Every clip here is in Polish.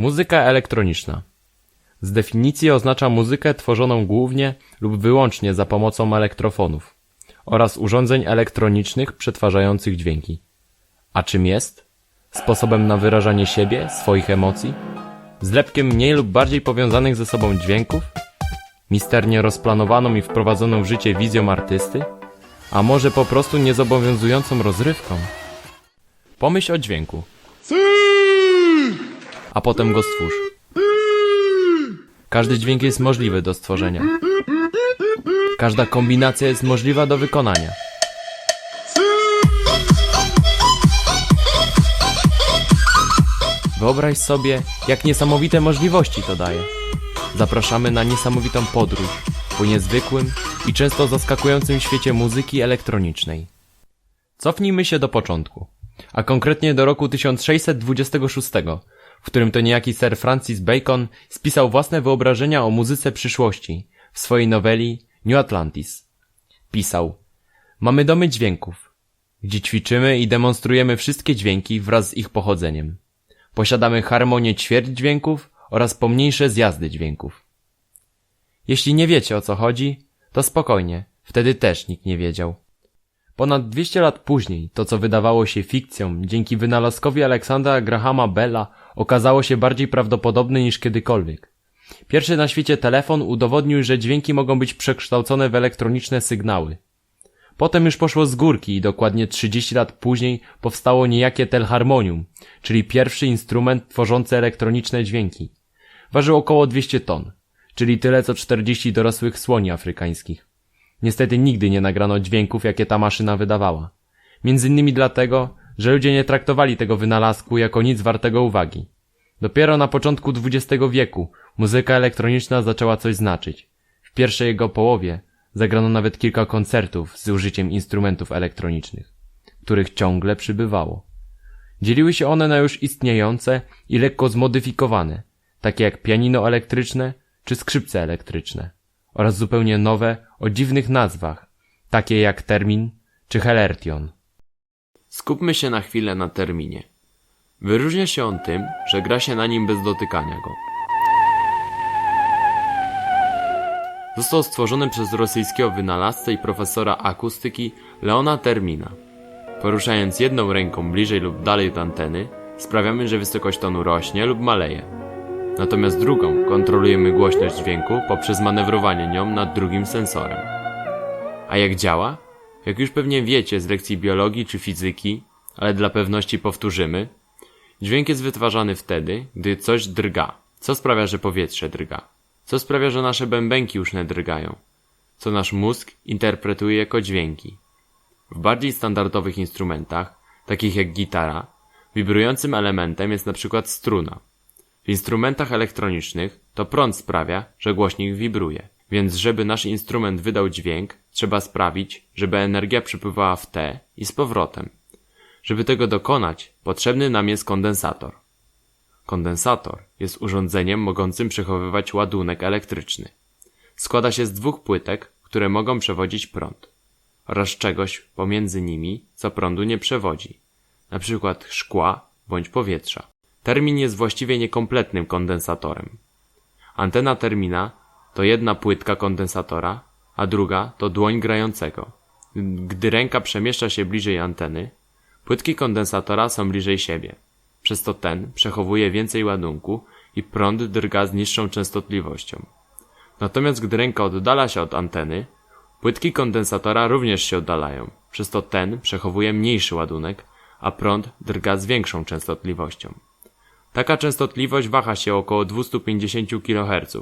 Muzyka elektroniczna. Z definicji oznacza muzykę tworzoną głównie lub wyłącznie za pomocą elektrofonów oraz urządzeń elektronicznych przetwarzających dźwięki. A czym jest? Sposobem na wyrażanie siebie, swoich emocji? Zlepkiem mniej lub bardziej powiązanych ze sobą dźwięków? Misternie rozplanowaną i wprowadzoną w życie wizją artysty? A może po prostu niezobowiązującą rozrywką? Pomyśl o dźwięku. A potem go stwórz. Każdy dźwięk jest możliwy do stworzenia. Każda kombinacja jest możliwa do wykonania. Wyobraź sobie, jak niesamowite możliwości to daje. Zapraszamy na niesamowitą podróż po niezwykłym i często zaskakującym świecie muzyki elektronicznej. Cofnijmy się do początku, a konkretnie do roku 1626, w którym to niejaki Sir Francis Bacon spisał własne wyobrażenia o muzyce przyszłości w swojej noweli New Atlantis. Pisał: Mamy domy dźwięków, gdzie ćwiczymy i demonstrujemy wszystkie dźwięki wraz z ich pochodzeniem. Posiadamy harmonię ćwierć dźwięków oraz pomniejsze zjazdy dźwięków. Jeśli nie wiecie o co chodzi, to spokojnie, wtedy też nikt nie wiedział. Ponad 200 lat później to co wydawało się fikcją dzięki wynalazkowi Aleksandra Grahama Bella okazało się bardziej prawdopodobne niż kiedykolwiek. Pierwszy na świecie telefon udowodnił, że dźwięki mogą być przekształcone w elektroniczne sygnały. Potem już poszło z górki i dokładnie 30 lat później powstało niejakie telharmonium, czyli pierwszy instrument tworzący elektroniczne dźwięki. Ważył około 200 ton, czyli tyle co 40 dorosłych słoni afrykańskich. Niestety nigdy nie nagrano dźwięków, jakie ta maszyna wydawała. Między innymi dlatego, że ludzie nie traktowali tego wynalazku jako nic wartego uwagi. Dopiero na początku XX wieku muzyka elektroniczna zaczęła coś znaczyć. W pierwszej jego połowie zagrano nawet kilka koncertów z użyciem instrumentów elektronicznych, których ciągle przybywało. Dzieliły się one na już istniejące i lekko zmodyfikowane, takie jak pianino elektryczne czy skrzypce elektryczne, oraz zupełnie nowe o dziwnych nazwach, takie jak termin czy helertion. Skupmy się na chwilę na terminie. Wyróżnia się on tym, że gra się na nim bez dotykania go. Został stworzony przez rosyjskiego wynalazcę i profesora akustyki Leona Termina. Poruszając jedną ręką bliżej lub dalej od anteny, sprawiamy, że wysokość tonu rośnie lub maleje. Natomiast drugą kontrolujemy głośność dźwięku poprzez manewrowanie nią nad drugim sensorem. A jak działa? Jak już pewnie wiecie z lekcji biologii czy fizyki, ale dla pewności powtórzymy, dźwięk jest wytwarzany wtedy, gdy coś drga. Co sprawia, że powietrze drga? Co sprawia, że nasze bębenki uszne drgają? Co nasz mózg interpretuje jako dźwięki? W bardziej standardowych instrumentach, takich jak gitara, wibrującym elementem jest na przykład struna. Instrumentach elektronicznych to prąd sprawia, że głośnik wibruje. Więc żeby nasz instrument wydał dźwięk, trzeba sprawić, żeby energia przepływała w T i z powrotem. Żeby tego dokonać, potrzebny nam jest kondensator. Kondensator jest urządzeniem mogącym przechowywać ładunek elektryczny. Składa się z dwóch płytek, które mogą przewodzić prąd oraz czegoś pomiędzy nimi, co prądu nie przewodzi, na przykład szkła bądź powietrza. Termin jest właściwie niekompletnym kondensatorem. Antena termina to jedna płytka kondensatora, a druga to dłoń grającego. Gdy ręka przemieszcza się bliżej anteny, płytki kondensatora są bliżej siebie. Przez to ten przechowuje więcej ładunku i prąd drga z niższą częstotliwością. Natomiast gdy ręka oddala się od anteny, płytki kondensatora również się oddalają. Przez to ten przechowuje mniejszy ładunek, a prąd drga z większą częstotliwością. Taka częstotliwość waha się około 250 kHz,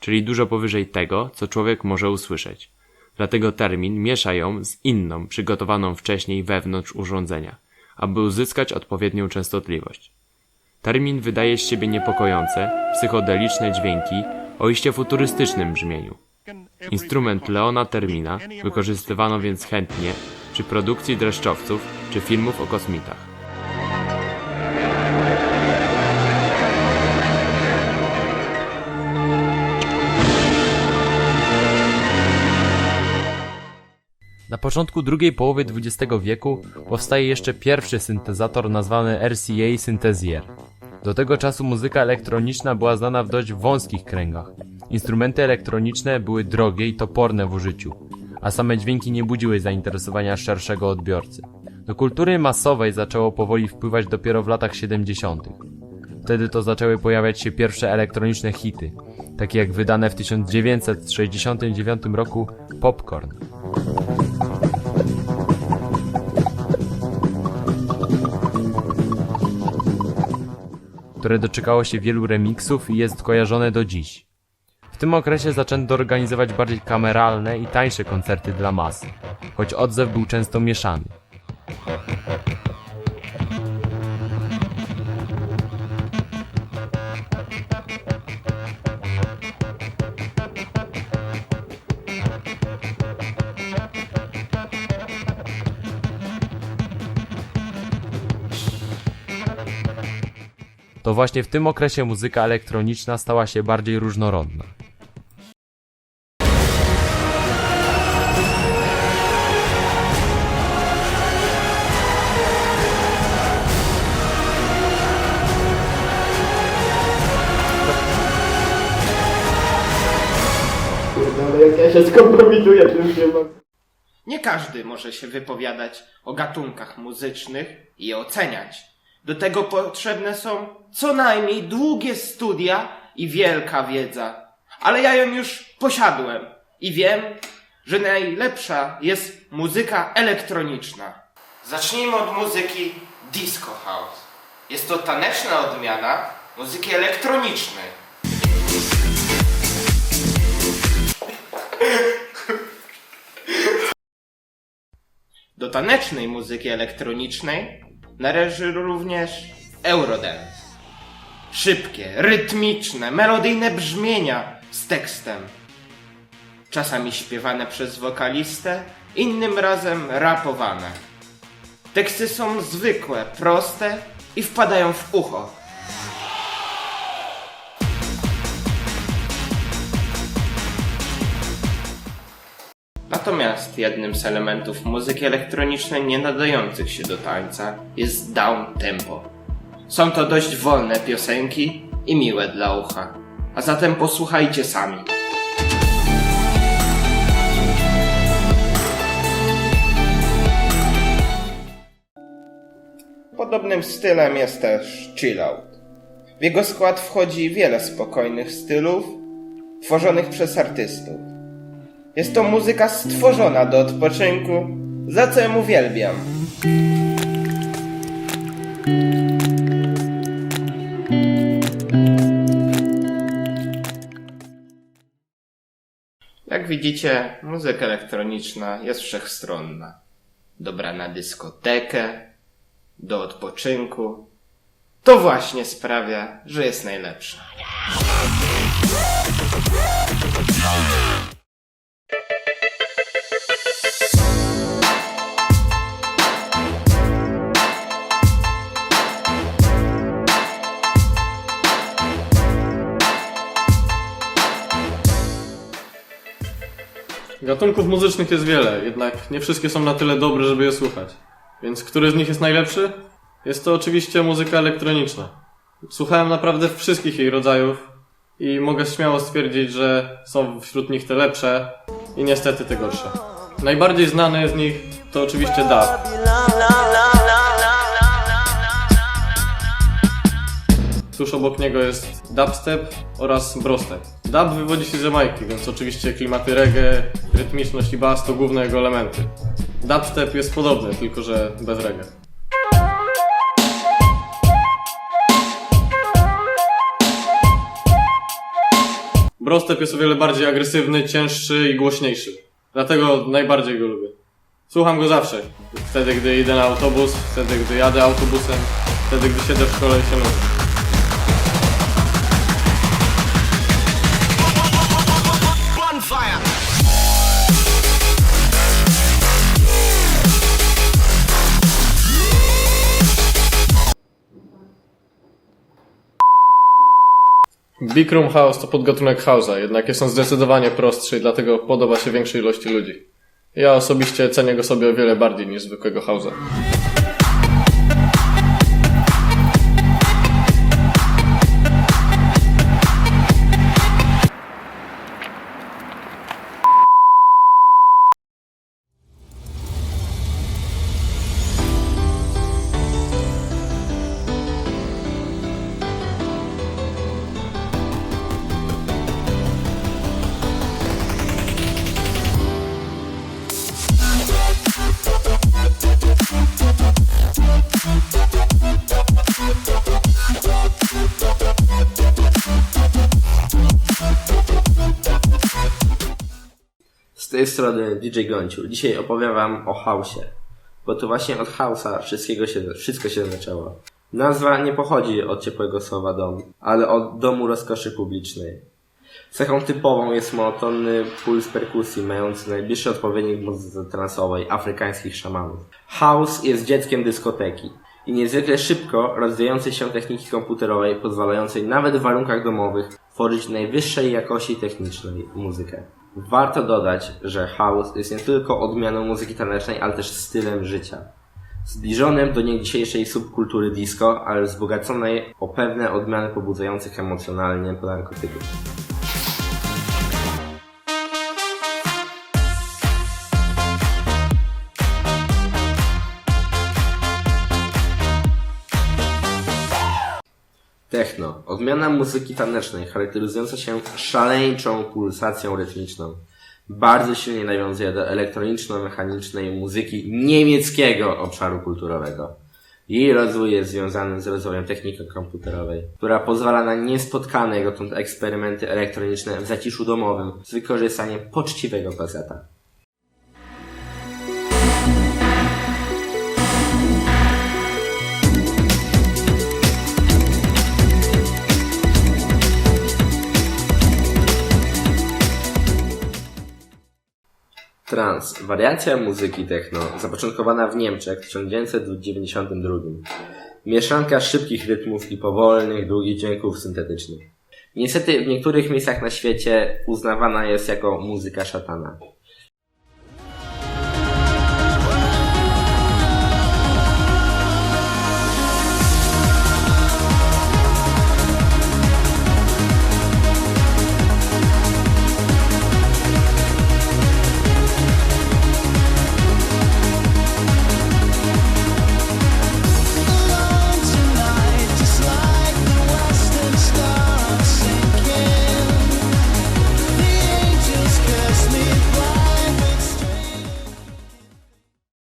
czyli dużo powyżej tego, co człowiek może usłyszeć. Dlatego termin miesza ją z inną, przygotowaną wcześniej wewnątrz urządzenia, aby uzyskać odpowiednią częstotliwość. Termin wydaje z siebie niepokojące, psychodeliczne dźwięki o iście futurystycznym brzmieniu. Instrument Leona Termina wykorzystywano więc chętnie przy produkcji dreszczowców czy filmów o kosmitach. Na początku drugiej połowy XX wieku powstaje jeszcze pierwszy syntezator nazwany RCA Synthesizer. Do tego czasu muzyka elektroniczna była znana w dość wąskich kręgach. Instrumenty elektroniczne były drogie i toporne w użyciu, a same dźwięki nie budziły zainteresowania szerszego odbiorcy. Do kultury masowej zaczęło powoli wpływać dopiero w latach 70. Wtedy to zaczęły pojawiać się pierwsze elektroniczne hity, takie jak wydane w 1969 roku Popcorn. Które doczekało się wielu remixów i jest kojarzone do dziś. W tym okresie zaczęto organizować bardziej kameralne i tańsze koncerty dla masy, choć odzew był często mieszany. To właśnie w tym okresie muzyka elektroniczna stała się bardziej różnorodna. Kurde, ale jak ja się skompromituję, to już nie mogę. Nie każdy może się wypowiadać o gatunkach muzycznych i je oceniać. Do tego potrzebne są co najmniej długie studia i wielka wiedza. Ale ja ją już posiadłem i wiem, że najlepsza jest muzyka elektroniczna. Zacznijmy od muzyki disco house. Jest to taneczna odmiana muzyki elektronicznej. Do tanecznej muzyki elektronicznej należy również Eurodance. Szybkie, rytmiczne, melodyjne brzmienia z tekstem. Czasami śpiewane przez wokalistę, innym razem rapowane. Teksty są zwykłe, proste i wpadają w ucho. Natomiast jednym z elementów muzyki elektronicznej nie nadających się do tańca jest down tempo. Są to dość wolne piosenki i miłe dla ucha. A zatem posłuchajcie sami. Podobnym stylem jest też chillout. W jego skład wchodzi wiele spokojnych stylów tworzonych przez artystów. Jest to muzyka stworzona do odpoczynku, za co ją uwielbiam. Jak widzicie, muzyka elektroniczna jest wszechstronna. Dobra na dyskotekę, do odpoczynku. To właśnie sprawia, że jest najlepsza. Gatunków muzycznych jest wiele, jednak nie wszystkie są na tyle dobre, żeby je słuchać. Więc który z nich jest najlepszy? Jest to oczywiście muzyka elektroniczna. Słuchałem naprawdę wszystkich jej rodzajów i mogę śmiało stwierdzić, że są wśród nich te lepsze i niestety te gorsze. Najbardziej znany z nich to oczywiście dub. Tuż obok niego jest dubstep oraz brostep. Dub wywodzi się z Jamajki, więc oczywiście klimaty reggae, rytmiczność i bass to główne jego elementy. Dubstep jest podobny, tylko że bez reggae. Brostep jest o wiele bardziej agresywny, cięższy i głośniejszy. Dlatego najbardziej go lubię. Słucham go zawsze. Wtedy, gdy idę na autobus, wtedy, gdy jadę autobusem, wtedy, gdy siedzę w szkole i się nudzę. Big Room House to podgatunek house'a, jednak jest on zdecydowanie prostszy i dlatego podoba się większej ilości ludzi. Ja osobiście cenię go sobie o wiele bardziej niż zwykłego house'a. Tej strony DJ Gonciu. Dzisiaj opowiem wam o hausie. Bo to właśnie od hausa wszystkiego się, wszystko się zaczęło. Nazwa nie pochodzi od ciepłego słowa dom, ale od domu rozkoszy publicznej. Cechą typową jest monotonny puls perkusji, mający najbliższy odpowiednik muzyce transowej afrykańskich szamanów. House jest dzieckiem dyskoteki i niezwykle szybko rozwijającej się techniki komputerowej, pozwalającej nawet w warunkach domowych tworzyć najwyższej jakości technicznej muzykę. Warto dodać, że house jest nie tylko odmianą muzyki tanecznej, ale też stylem życia. Zbliżonym do niej dzisiejszej subkultury disco, ale wzbogaconej o pewne odmiany pobudzających emocjonalnie narkotyków. Techno. Odmiana muzyki tanecznej charakteryzująca się szaleńczą pulsacją rytmiczną. Bardzo silnie nawiązuje do elektroniczno-mechanicznej muzyki niemieckiego obszaru kulturowego. Jej rozwój jest związany z rozwojem techniki komputerowej, która pozwala na niespotkane dotąd eksperymenty elektroniczne w zaciszu domowym z wykorzystaniem poczciwego kaseta. Trans. Wariacja muzyki techno, zapoczątkowana w Niemczech w 1992. Mieszanka szybkich rytmów i powolnych, długich dźwięków syntetycznych. Niestety w niektórych miejscach na świecie uznawana jest jako muzyka szatana.